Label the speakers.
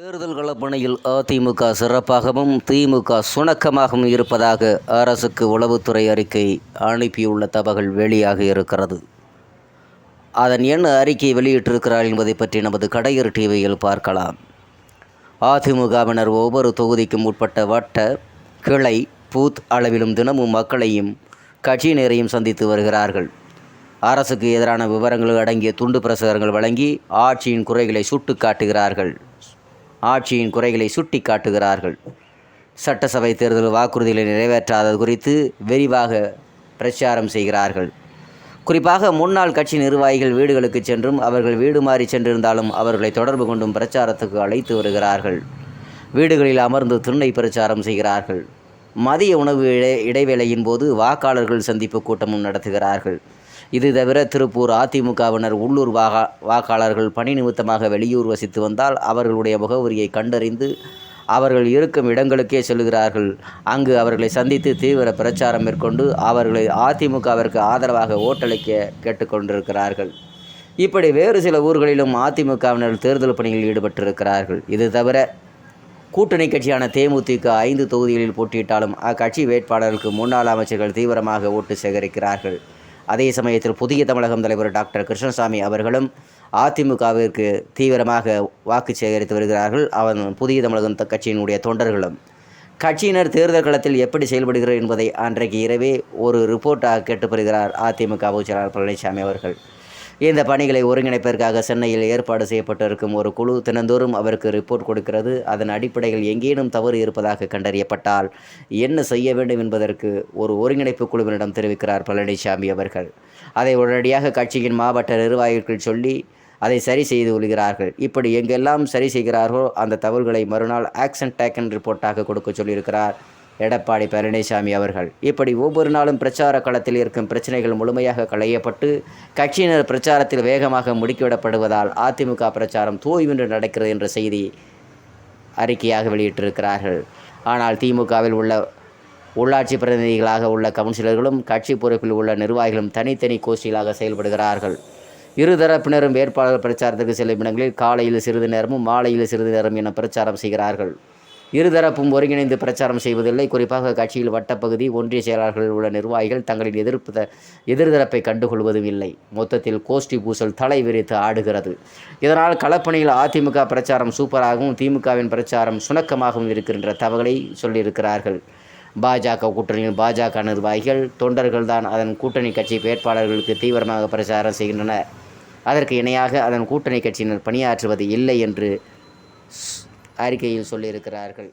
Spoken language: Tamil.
Speaker 1: தேர்தல் களப்பணியில் அதிமுக சிறப்பாகவும் திமுக சுணக்கமாகவும் இருப்பதாக அரசுக்கு உளவுத்துறை அறிக்கை அனுப்பியுள்ள தகவல் வெளியாக இருக்கிறது. அதன் என்ன அறிக்கை வெளியிட்டிருக்கிறார் என்பதை பற்றி நமது கடையர் டிவியில் பார்க்கலாம். அதிமுகவினர் ஒவ்வொரு தொகுதிக்கும் உட்பட்ட வட்ட கிளை பூத் அளவிலும் தினமும் மக்களையும் கட்சியினரையும் சந்தித்து வருகிறார்கள். அரசுக்கு எதிரான விவரங்கள் அடங்கிய துண்டு பிரசுரங்கள் வழங்கி ஆட்சியின் குறைகளை சுட்டு காட்டுகிறார்கள். ஆட்சியின் குறைகளை சுட்டி காட்டுகிறார்கள் சட்டசபை தேர்தல் வாக்குறுதிகளை நிறைவேற்றாதது குறித்து விரிவாக பிரச்சாரம் செய்கிறார்கள். குறிப்பாக முன்னாள் கட்சி நிர்வாகிகள் வீடுகளுக்கு சென்றும் அவர்கள் வீடு மாறி சென்றிருந்தாலும் அவர்களை தொடர்பு கொண்டும் பிரச்சாரத்துக்கு அழைத்து வருகிறார்கள். வீடுகளில் அமர்ந்து திண்ணை பிரச்சாரம் செய்கிறார்கள். மதிய உணவு இடை இடைவேளையின் போது வாக்காளர்கள் சந்திப்பு கூட்டமும் நடத்துகிறார்கள். இது தவிர திருப்பூர் அதிமுகவினர் உள்ளூர் வாகா வாக்காளர்கள் பணி நிமித்தமாக வெளியூர் வசித்து வந்தால் அவர்களுடைய முகவரியை கண்டறிந்து அவர்கள் இருக்கும் இடங்களுக்கே செல்கிறார்கள். அங்கு அவர்களை சந்தித்து தீவிர பிரச்சாரம் மேற்கொண்டு அவர்களை அதிமுகவிற்கு ஆதரவாக ஓட்டளிக்க கேட்டுக்கொண்டிருக்கிறார்கள். இப்படி வேறு சில ஊர்களிலும் அதிமுகவினர் தேர்தல் பணியில் ஈடுபட்டிருக்கிறார்கள். இது தவிர கூட்டணி கட்சியான தேமுதிக ஐந்து தொகுதிகளில் போட்டியிட்டாலும் அக்கட்சி வேட்பாளருக்கு முன்னாள் அமைச்சர்கள் தீவிரமாக ஓட்டு சேகரிக்கிறார்கள். அதே சமயத்தில் புதிய தமிழகம் தலைவர் டாக்டர் கிருஷ்ணசாமி அவர்களும் அதிமுகவிற்கு தீவிரமாக வாக்கு சேகரித்து வருகிறார்கள். அவன் புதிய தமிழகம் கட்சியினுடைய தொண்டர்களும். கட்சியினர் தேர்தல் களத்தில் எப்படி செயல்படுகிறார் என்பதை அன்றைக்கு இரவே ஒரு ரிப்போர்ட்டாக கேட்டுப்பெறுகிறார் அதிமுக பொதுச் செயலாளர் பழனிசாமி அவர்கள். இந்த பணிகளை ஒருங்கிணைப்பதற்காக சென்னையில் ஏற்பாடு செய்யப்பட்டிருக்கும் ஒரு குழு தினந்தோறும் அவருக்கு ரிப்போர்ட் கொடுக்கிறது. அதன் அடிப்படையில் எங்கேனும் தவறு இருப்பதாக கண்டறியப்பட்டால் என்ன செய்ய வேண்டும் என்பதற்கு ஒரு ஒருங்கிணைப்பு குழுவினிடம் தெரிவிக்கிறார் பழனிசாமி அவர்கள். அதை உடனடியாக கட்சியின் மாவட்ட நிர்வாகிகள் சொல்லி அதை சரி செய்து கொள்கிறார்கள். இப்படி எங்கெல்லாம் சரி செய்கிறார்களோ அந்த தவறுகளை மறுநாள் ஆக்ஷன் டேக்கன் ரிப்போர்ட்டாக கொடுக்க சொல்லியிருக்கிறார். எடப்பாடி பழனிசாமி அவர்கள். இப்படி ஒவ்வொரு நாளும் பிரச்சார களத்தில் இருக்கும் பிரச்சனைகள் முழுமையாக களையப்பட்டு கட்சியினர் பிரச்சாரத்தில் வேகமாக முடுக்கிவிடப்படுவதால் அதிமுக பிரச்சாரம் தோய்வின்றி நடக்கிறது என்ற செய்தி அறிக்கையாக வெளியிட்டிருக்கிறார்கள். ஆனால் திமுகவில் உள்ள உள்ளாட்சி பிரதிநிதிகளாக உள்ள கவுன்சிலர்களும் கட்சி பொறுப்பில் உள்ள நிர்வாகிகளும் தனித்தனி கோஷ்டிகளாக செயல்படுகிறார்கள். இருதரப்பினரும் வேட்பாளர் பிரச்சாரத்திற்கு செல்லும் இடங்களில் காலையில் சிறிது நேரமும் மாலையில் சிறிது நேரம் என பிரச்சாரம் செய்கிறார்கள். இருதரப்பும் ஒருங்கிணைந்து பிரச்சாரம் செய்வதில்லை. குறிப்பாக கட்சியில் வட்டப்பகுதி ஒன்றிய செயலாளர்கள் உள்ள நிர்வாகிகள் தங்களின் எதிர்ப்பு த- எதிர்தரப்பை கண்டுகொள்வதும் இல்லை. மொத்தத்தில் கோஷ்டி பூசல் தலை விரித்து ஆடுகிறது. இதனால் களப்பணியில் அதிமுக பிரச்சாரம் சூப்பராகவும் திமுகவின் பிரச்சாரம் சுணக்கமாகவும் இருக்கின்ற தகவலை சொல்லியிருக்கிறார்கள். பாஜக கூட்டணியில் பாஜக நிர்வாகிகள் தொண்டர்கள் தான் அதன் கூட்டணி கட்சி வேட்பாளர்களுக்கு தீவிரமாக பிரச்சாரம் செய்கின்றனர். அதற்கு இணையாக அதன் கூட்டணி கட்சியினர் பணியாற்றுவது இல்லை என்று அறிக்கையில் சொல்லியிருக்கிறார்கள்.